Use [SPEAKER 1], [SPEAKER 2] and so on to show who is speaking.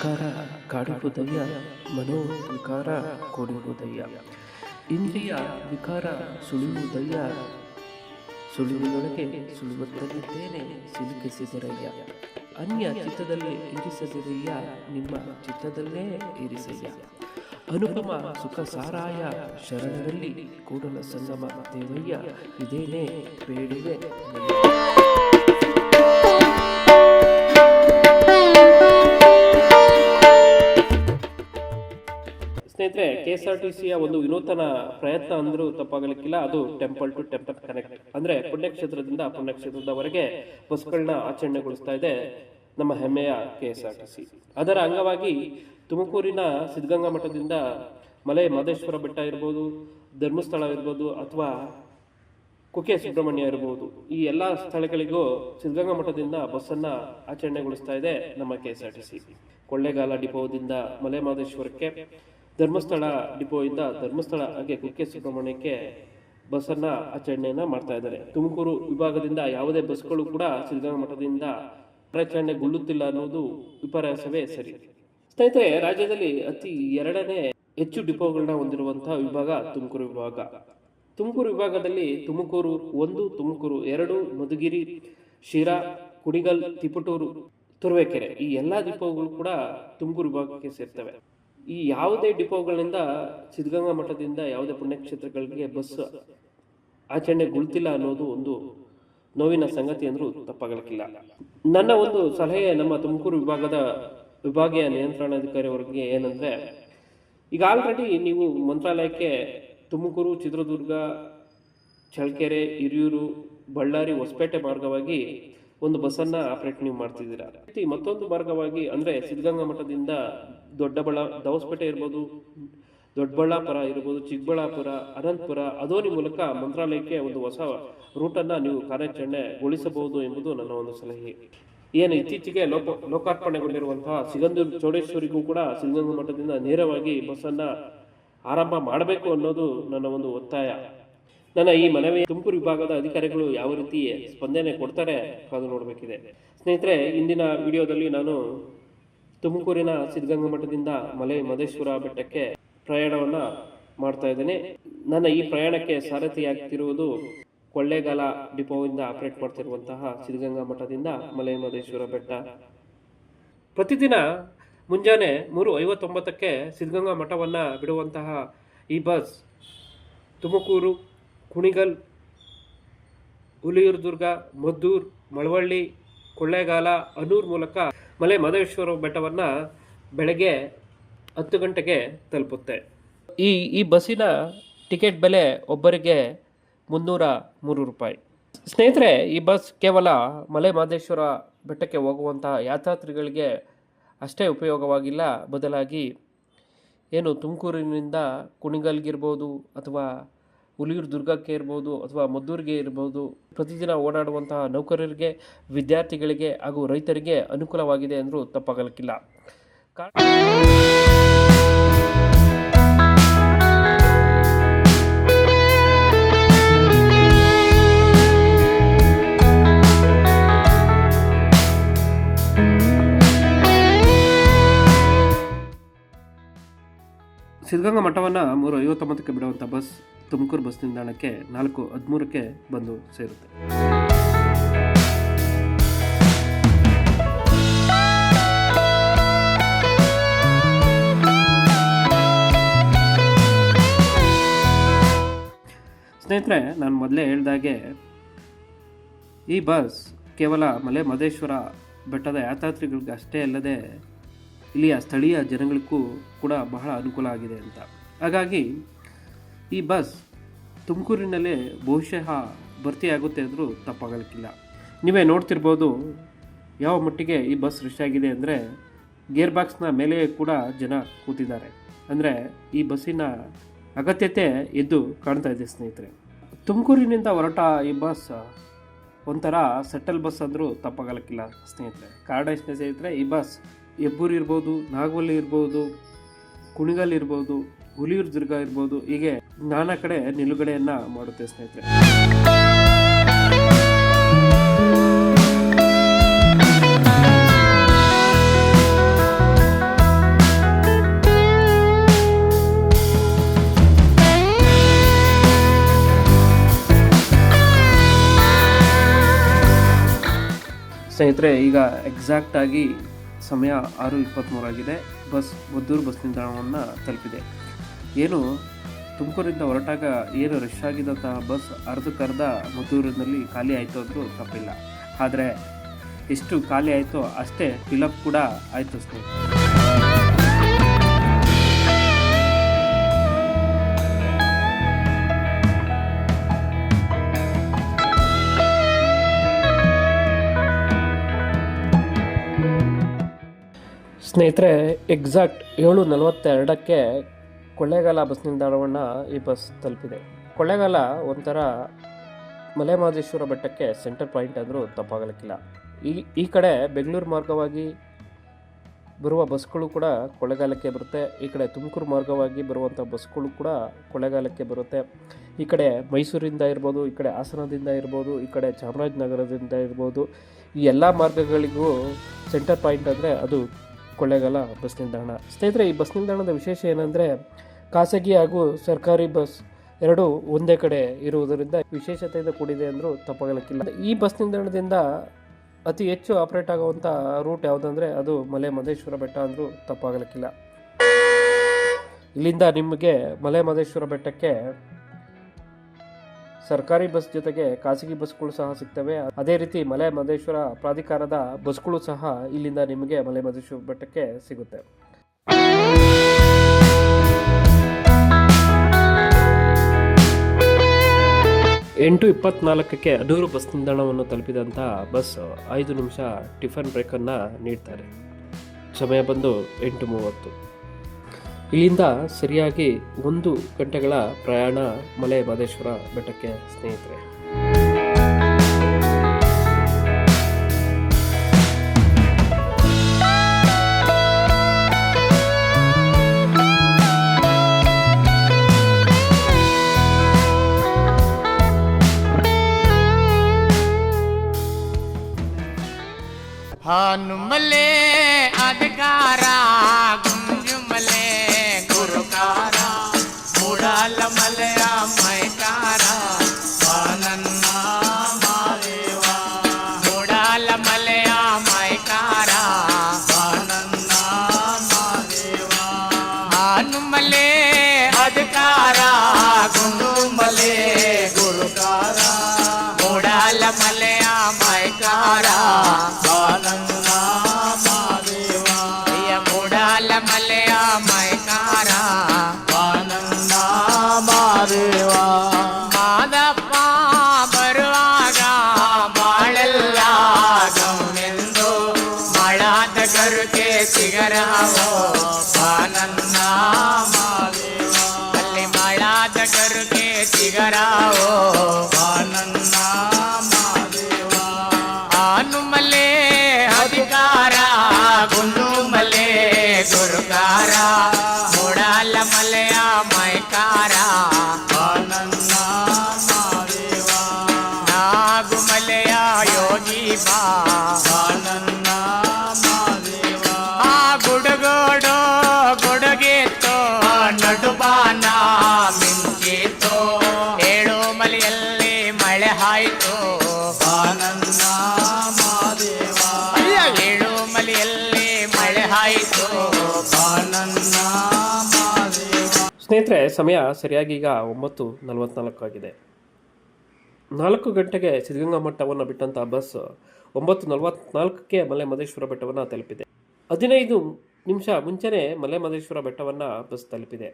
[SPEAKER 1] ವಿಕಾರ ಕಾಡುವುದಯ್ಯ ಮನೋ ವಿಕಾರ ಕೊಡುವುದಯ್ಯ ಇಂದ್ರಿಯ ವಿಕಾರ ಸುಳಿಯುವುದಯ್ಯ. ಸುಳಿವಿನೊಳಗೆ ಸುಳಿಯುತ್ತಲಿದ್ದೇನೆ ಸಿಲುಕಿಸಿದರಯ್ಯ. ಅನ್ಯ ಚಿತ್ತದಲ್ಲಿ ಇರಿಸದಿರಯ್ಯ, ನಿಮ್ಮ ಚಿತ್ತದಲ್ಲೇ ಇರಿಸಯ್ಯ. ಅನುಪಮ ಸುಖ ಸಾರಾಯ ಶರಣರಲ್ಲಿ ಕೂಡಲ ಸಂಗಮ ದೇವಯ್ಯ, ಇದೇನೇ ಬೇಡುವೆ ಸ್ನೇಹಿತರೆ ಕೆ ಎಸ್ ಆರ್ ಟಿ ಸಿಯ ಒಂದು ವಿನೂತನ ಪ್ರಯತ್ನ ಅಂದ್ರೂ ತಪ್ಪಾಗಲಿಕ್ಕಿಲ್ಲ. ಅದು ಟೆಂಪಲ್ ಟು ಟೆಂಪಲ್ ಕನೆಕ್ಟ್ ಅಂದ್ರೆ ಪುಣ್ಯಕ್ಷೇತ್ರದಿಂದ ಪುಣ್ಯಕ್ಷೇತ್ರದವರೆಗೆ ಬಸ್ಗಳನ್ನ ಆಚರಣೆಗೊಳಿಸ್ತಾ ಇದೆ ನಮ್ಮ ಹೆಮ್ಮೆಯ K S R T C ಅದರ ಅಂಗವಾಗಿ ತುಮಕೂರಿನ ಸಿದ್ಧಗಂಗಾ ಮಠದಿಂದ ಮಲೆ ಮಹದೇಶ್ವರ ಬೆಟ್ಟ ಇರ್ಬೋದು, ಧರ್ಮಸ್ಥಳ ಇರ್ಬೋದು ಅಥವಾ ಕುಕ್ಕೆ ಸುಬ್ರಹ್ಮಣ್ಯ ಇರಬಹುದು ಈ ಎಲ್ಲ ಸ್ಥಳಗಳಿಗೂ ಸಿದ್ಧಗಂಗಾ ಮಠದಿಂದ ಬಸ್ಸನ್ನ ಆಚರಣೆಗೊಳಿಸ್ತಾ ಇದೆ ನಮ್ಮ K S R T C Kollegal ಡಿಪೋದಿಂದ ಮಲೆಮಹದೇಶ್ವರಕ್ಕೆ ಧರ್ಮಸ್ಥಳ ಡಿಪೋಯಿಂದ ಧರ್ಮಸ್ಥಳ ಹಾಗೆ ಕುಕ್ಕೆ ಸುಬ್ರಹ್ಮಣ್ಯಕ್ಕೆ ಬಸ್ಸನ್ನ ಆಚರಣೆಯನ್ನ ಮಾಡ್ತಾ ಇದ್ದಾರೆ. ತುಮಕೂರು ವಿಭಾಗದಿಂದ ಯಾವುದೇ ಬಸ್ಗಳು ಕೂಡ ಸಿದ್ಧಗಂಗಾ ಮಠದಿಂದ ಕಾರ್ಯಾಚರಣೆಗೊಳ್ಳುತ್ತಿಲ್ಲ ಅನ್ನೋದು ವಿಪರ್ಯಾಸವೇ ಸರಿ. ಸ್ನೇಹಿತರೆ, ರಾಜ್ಯದಲ್ಲಿ ಅತಿ ಎರಡನೇ ಹೆಚ್ಚು ಡಿಪೋಗಳನ್ನ ಹೊಂದಿರುವಂತಹ ವಿಭಾಗ ತುಮಕೂರು ವಿಭಾಗ. ತುಮಕೂರು ವಿಭಾಗದಲ್ಲಿ ತುಮಕೂರು ಒಂದು, ತುಮಕೂರು ಎರಡು, ಮಧುಗಿರಿ, ಶಿರಾ, ಕುಣಿಗಲ್, ತಿಪಟೂರು, ತುರುವೇಕೆರೆ ಈ ಎಲ್ಲಾ ಡಿಪೋಗಳು ಕೂಡ ತುಮಕೂರು ವಿಭಾಗಕ್ಕೆ ಸೇರ್ತವೆ. ಈ ಯಾವುದೇ ಡಿಪೋಗಳಿಂದ ಸಿದ್ಧಗಂಗಾ ಮಠದಿಂದ ಯಾವುದೇ ಪುಣ್ಯಕ್ಷೇತ್ರಗಳಿಗೆ ಬಸ್ ಆಚರಣೆ ಗುಳ್ತಿಲ್ಲ ಅನ್ನೋದು ಒಂದು ನೋವಿನ ಸಂಗತಿ ಅಂದ್ರೂ ತಪ್ಪಾಗಲಿಕ್ಕಿಲ್ಲ. ನನ್ನ ಒಂದು ಸಲಹೆ ನಮ್ಮ ತುಮಕೂರು ವಿಭಾಗದ ವಿಭಾಗೀಯ ನಿಯಂತ್ರಣಾಧಿಕಾರಿ ಅವರಿಗೆ ಏನಂದ್ರೆ, ಈಗ ಆಲ್ರೆಡಿ ನೀವು ಮಂತ್ರಾಲಯಕ್ಕೆ ತುಮಕೂರು, ಚಿತ್ರದುರ್ಗ, ಚಳ್ಳಕೆರೆ, ಹಿರಿಯೂರು, ಬಳ್ಳಾರಿ ಹೊಸಪೇಟೆ ಮಾರ್ಗವಾಗಿ ಒಂದು ಬಸ್ಸನ್ನ ಆಪರೇಟ್ ನೀವು ಮಾಡ್ತಿದ್ದೀರಾ? ಮತ್ತೊಂದು ಮಾರ್ಗವಾಗಿ ಅಂದ್ರೆ ಸಿದ್ಧಗಂಗಾ ಮಠದಿಂದ ದೊಡ್ಡಬಳ, ದವಸ್ಪೇಟೆ ಇರ್ಬೋದು, ದೊಡ್ಡಬಳ್ಳಾಪುರ ಇರ್ಬೋದು, ಚಿಕ್ಕಬಳ್ಳಾಪುರ, ಅನಂತಪುರ, ಅದೋನಿ ಮೂಲಕ ಮಂತ್ರಾಲಯಕ್ಕೆ ಒಂದು ಹೊಸ ರೂಟನ್ನ ನೀವು ಕಾರ್ಯಾಚರಣೆಗೊಳಿಸಬಹುದು ಎಂಬುದು ನನ್ನ ಒಂದು ಸಲಹೆ. ಏನು ಇತ್ತೀಚೆಗೆ ಲೋಕ ಲೋಕಾರ್ಪಣೆಗೊಂಡಿರುವಂತಹ ಸಿಗಂದೂರು ಚೌಡೇಶ್ವರಿಗೂ ಕೂಡ ಸಿದ್ಧಗಂಗಾ ಮಠದಿಂದ ನೇರವಾಗಿ ಬಸ್ಸನ್ನ ಆರಂಭ ಮಾಡಬೇಕು ಅನ್ನೋದು ನನ್ನ ಒಂದು ಒತ್ತಾಯ. ನನ್ನ ಈ ಮನವಿ ತುಮಕೂರು ವಿಭಾಗದ ಅಧಿಕಾರಿಗಳು ಯಾವ ರೀತಿ ಸ್ಪಂದನೆ ಕೊಡ್ತಾರೆ ಅದು ನೋಡಬೇಕಿದೆ. ಸ್ನೇಹಿತರೆ, ಇಂದಿನ ವಿಡಿಯೋದಲ್ಲಿ ನಾನು ತುಮಕೂರಿನ ಸಿದ್ಧಗಂಗಾ ಮಠದಿಂದ ಮಲೆ ಮದೇಶ್ವರ ಬೆಟ್ಟಕ್ಕೆ ಪ್ರಯಾಣವನ್ನ ಮಾಡ್ತಾ ಇದ್ದೇನೆ. ನನ್ನ ಈ ಪ್ರಯಾಣಕ್ಕೆ ಸಾರಥಿಯಾಗ್ತಿರುವುದು ಕೊಳ್ಳೇಗಾಲ ಡಿಪೋದಿಂದ ಆಪರೇಟ್ ಮಾಡ್ತಿರುವಂತಹ ಸಿದ್ಧಗಂಗಾ ಮಠದಿಂದ ಮಲೆ ಮದೇಶ್ವರ ಬೆಟ್ಟ. ಪ್ರತಿದಿನ ಮುಂಜಾನೆ ಮೂರು ಐವತ್ತೊಂಬತ್ತಕ್ಕೆ ಸಿದ್ಧಗಂಗಾ ಮಠವನ್ನ ಬಿಡುವಂತಹ ಈ ಬಸ್ ತುಮಕೂರು ಕುಣಿಗಲ್, ಹುಲಿಯೂರ್ದುರ್ಗ, ಮದ್ದೂರ್, ಮಳವಳ್ಳಿ, ಕೊಳ್ಳೇಗಾಲ, ಅನೂರ್ ಮೂಲಕ ಮಲೆ ಮಹದೇಶ್ವರ ಬೆಟ್ಟವನ್ನು ಬೆಳಗ್ಗೆ ಹತ್ತು ಗಂಟೆಗೆ ತಲುಪುತ್ತೆ. ಈ ಈ ಬಸ್ಸಿನ ಟಿಕೆಟ್ ಬೆಲೆ ಒಬ್ಬರಿಗೆ ಮುನ್ನೂರ ಮೂರು ರೂಪಾಯಿ. ಸ್ನೇಹಿತರೆ, ಈ ಬಸ್ ಕೇವಲ ಮಲೆ ಮಹದೇಶ್ವರ ಬೆಟ್ಟಕ್ಕೆ ಹೋಗುವಂತಹ ಯಾತ್ರಾರ್ಥಿಗಳಿಗೆ ಅಷ್ಟೇ ಉಪಯೋಗವಾಗಿಲ್ಲ. ಬದಲಾಗಿ ಏನು ತುಮಕೂರಿನಿಂದ ಕುಣಿಗಲ್ಗಿರ್ಬೋದು ಅಥವಾ ಹುಲಿಯೂರು ದುರ್ಗಕ್ಕೆ ಇರ್ಬೋದು ಅಥವಾ ಮದ್ದೂರಿಗೆ ಇರ್ಬೋದು, ಪ್ರತಿದಿನ ಓಡಾಡುವಂತಹ ನೌಕರರಿಗೆ, ವಿದ್ಯಾರ್ಥಿಗಳಿಗೆ ಹಾಗೂ ರೈತರಿಗೆ ಅನುಕೂಲವಾಗಿದೆ ಅಂದರೂ ತಪ್ಪಾಗಲಿಕ್ಕಿಲ್ಲ ಸಿದ್ಧಗಂಗಾ ಮಠವನ್ನು ಮೂರು ಐವತ್ತೊಂಬತ್ತಕ್ಕೆ ಬಿಡುವಂಥ ಬಸ್ ತುಮಕೂರು ಬಸ್ ನಿಲ್ದಾಣಕ್ಕೆ ನಾಲ್ಕು ಹದಿಮೂರಕ್ಕೆ ಬಂದು ಸೇರುತ್ತೆ. ಸ್ನೇಹಿತರೆ, ನಾನು ಮೊದಲೇ ಹೇಳ್ದಾಗೆ ಈ ಬಸ್ ಕೇವಲ ಮಲೆ ಮಹದೇಶ್ವರ ಬೆಟ್ಟದ ಯಾತ್ರಾರ್ಥಿಗಳಿಗೆ ಅಷ್ಟೇ ಅಲ್ಲದೆ ಇಲ್ಲಿಯ ಸ್ಥಳೀಯ ಜನಗಳಿಗೂ ಕೂಡ ಬಹಳ ಅನುಕೂಲ ಆಗಿದೆ ಅಂತ. ಹಾಗಾಗಿ ಈ ಬಸ್ ತುಮಕೂರಿನಲ್ಲೇ ಬಹುಶಃ ಭರ್ತಿಯಾಗುತ್ತೆ ಅಂದರೂ ತಪ್ಪಾಗಲಿಕ್ಕಿಲ್ಲ. ನೀವೇ ನೋಡ್ತಿರ್ಬೋದು ಯಾವ ಮಟ್ಟಿಗೆ ಈ ಬಸ್ ರಶ್ ಆಗಿದೆ ಅಂದರೆ ಗೇರ್ ಬಾಕ್ಸ್ನ ಮೇಲೆ ಕೂಡ ಜನ ಕೂತಿದ್ದಾರೆ. ಅಂದರೆ ಈ ಬಸ್ಸಿನ ಅಗತ್ಯತೆ ಎದ್ದು ಕಾಣ್ತಾ ಇದೆ ಸ್ನೇಹಿತರೆ. ತುಮಕೂರಿನಿಂದ ಹೊರಟ ಈ ಬಸ್ ಒಂಥರ ಸೆಟಲ್ ಬಸ್ ಅಂದರೂ ತಪ್ಪಾಗಲಿಕ್ಕಿಲ್ಲ ಸ್ನೇಹಿತರೆ. ಕಾರಣ ಸ್ನೇಹಿತರೆ, ಈ ಬಸ್ ಹೆಬ್ಬೂರು ಇರ್ಬೋದು, ನಾಗವಲ್ಲಿ ಇರ್ಬೋದು, ಕುಣಿಗಲ್ ಇರ್ಬೋದು, ಹುಲಿಯೂರು ದುರ್ಗ ಇರ್ಬೋದು, ಹೀಗೆ ನಾನಾ ಕಡೆ ನಿಲುಗಡೆಯನ್ನು ಮಾಡುತ್ತೆ ಸ್ನೇಹಿತರೆ. ಸ್ನೇಹಿತರೆ, ಈಗ ಎಕ್ಸಾಕ್ಟ್ ಆಗಿ ಸಮಯ ಆರು ಇಪ್ಪತ್ತ್ಮೂರಾಗಿದೆ ಬಸ್ ಮದ್ದೂರು ಬಸ್ ನಿಲ್ದಾಣವನ್ನು ತಲುಪಿದೆ. ಏನು ತುಮಕೂರಿಂದ ಹೊರಟಾಗ ಏನು ರಶ್ ಆಗಿದ್ದಂತಹ ಬಸ್ ಅರ್ಧಕ್ಕರ್ಧ ಮದ್ದೂರಿನಲ್ಲಿ ಖಾಲಿ ಆಯಿತು ಅಂತೂ ತಪ್ಪಿಲ್ಲ. ಆದರೆ ಎಷ್ಟು ಖಾಲಿ ಆಯಿತೋ ಅಷ್ಟೇ ಫಿಲಪ್ ಕೂಡ ಆಯಿತು ಸ್ನೇಹಿತರೆ ಸ್ನೇಹಿತರೆ ಎಕ್ಸಾಕ್ಟ್ ಏಳು ನಲವತ್ತೆರಡಕ್ಕೆ ಕೊಳ್ಳೇಗಾಲ ಬಸ್ ನಿಲ್ದಾಣವನ್ನು ಈ ಬಸ್ ತಲುಪಿದೆ. ಕೊಳ್ಳೇಗಾಲ ಒಂಥರ ಮಲೆಮಹದೇಶ್ವರ ಬೆಟ್ಟಕ್ಕೆ ಸೆಂಟರ್ ಪಾಯಿಂಟ್ ಆದರೂ ತಪ್ಪಾಗಲಿಕ್ಕಿಲ್ಲ. ಈ ಈ ಕಡೆ ಬೆಂಗಳೂರು ಮಾರ್ಗವಾಗಿ ಬರುವ ಬಸ್ಗಳು ಕೂಡ ಕೊಳ್ಳೇಗಾಲಕ್ಕೆ ಬರುತ್ತೆ. ಈ ಕಡೆ ತುಮಕೂರು ಮಾರ್ಗವಾಗಿ ಬರುವಂಥ ಬಸ್ಗಳು ಕೂಡ ಕೊಳ್ಳೇಗಾಲಕ್ಕೆ ಬರುತ್ತೆ. ಈ ಕಡೆ ಮೈಸೂರಿಂದ ಇರ್ಬೋದು, ಈ ಕಡೆ ಹಾಸನದಿಂದ ಇರ್ಬೋದು, ಈ ಕಡೆ ಚಾಮರಾಜನಗರದಿಂದ ಇರ್ಬೋದು, ಈ ಎಲ್ಲ ಮಾರ್ಗಗಳಿಗೂ ಸೆಂಟರ್ ಪಾಯಿಂಟ್ ಅಂದರೆ ಅದು ಕೊಳ್ಳೇಗಾಲ ಬಸ್ ನಿಲ್ದಾಣ. ಸ್ನೇಹಿತರೆ, ಈ ಬಸ್ ನಿಲ್ದಾಣದ ವಿಶೇಷ ಏನಂದರೆ ಖಾಸಗಿ ಹಾಗೂ ಸರ್ಕಾರಿ ಬಸ್ ಎರಡು ಒಂದೇ ಕಡೆ ಇರುವುದರಿಂದ ವಿಶೇಷತೆಯಿಂದ ಕೂಡಿದೆ ಅಂದರೂ ತಪ್ಪಾಗಲಿಕ್ಕಿಲ್ಲ. ಈ ಬಸ್ ನಿಲ್ದಾಣದಿಂದ ಅತಿ ಹೆಚ್ಚು ಆಪರೇಟ್ ಆಗುವಂಥ ರೂಟ್ ಯಾವುದಂದರೆ ಅದು ಮಲೆ ಮಹದೇಶ್ವರ ಬೆಟ್ಟ ಅಂದರೂ ತಪ್ಪಾಗಲಿಕ್ಕಿಲ್ಲ. ಇಲ್ಲಿಂದ ನಿಮಗೆ ಮಲೆ ಮಹದೇಶ್ವರ ಬೆಟ್ಟಕ್ಕೆ ಸರ್ಕಾರಿ ಬಸ್ ಜೊತೆಗೆ ಖಾಸಗಿ ಬಸ್ಗಳು ಸಹ ಸಿಗ್ತವೆ. ಅದೇ ರೀತಿ ಮಲೆ ಮಹದೇಶ್ವರ ಪ್ರಾಧಿಕಾರದ ಬಸ್ಗಳು ಸಹ ಇಲ್ಲಿಂದ ನಿಮಗೆ ಮಲೆ ಮಹದೇಶ್ವರ ಬೆಟ್ಟಕ್ಕೆ ಸಿಗುತ್ತೆ. ಎಂಟು ಇಪ್ಪತ್ನಾಲ್ಕಕ್ಕೆ ಅದೂರು ಬಸ್ ನಿಲ್ದಾಣವನ್ನು ತಲುಪಿದಂಥ ಬಸ್ ಐದು ನಿಮಿಷ ಟಿಫನ್ ಬ್ರೇಕನ್ನು ನೀಡ್ತಾರೆ. ಸಮಯ ಬಂದು ಎಂಟು ಮೂವತ್ತು ಇಲ್ಲಿಂದ ಸರಿಯಾಗಿ ಒಂದು ಗಂಟೆಗಳ ಪ್ರಯಾಣ ಮಲೆ ಮಹದೇಶ್ವರ ಬೆಟ್ಟಕ್ಕೆ ಸ್ನೇಹಿತರೆ.
[SPEAKER 2] చిగరావో పాలన్నా మాలి మళ్ళీ మళ్ళా
[SPEAKER 1] దగ్గరకే ಸಮಯ ಸರಿಯಾಗಿ ಈಗ ಒಂಬತ್ತು ನಲವತ್ನಾಲ್ಕು ಆಗಿದೆ. ನಾಲ್ಕು ಗಂಟೆಗೆ ಸಿದ್ಧಗಂಗಾ ಮಠವನ್ನು ಬಿಟ್ಟಂಥ ಬಸ್ ಒಂಬತ್ತು ನಲವತ್ನಾಲ್ಕಕ್ಕೆ ಮಲೆ ಮಹದೇಶ್ವರ ಬೆಟ್ಟವನ್ನು ತಲುಪಿದೆ. ಹದಿನೈದು ನಿಮಿಷ ಮುಂಚೆನೇ ಮಲೆ ಮಹದೇಶ್ವರ ಬೆಟ್ಟವನ್ನು ಬಸ್ ತಲುಪಿದೆ.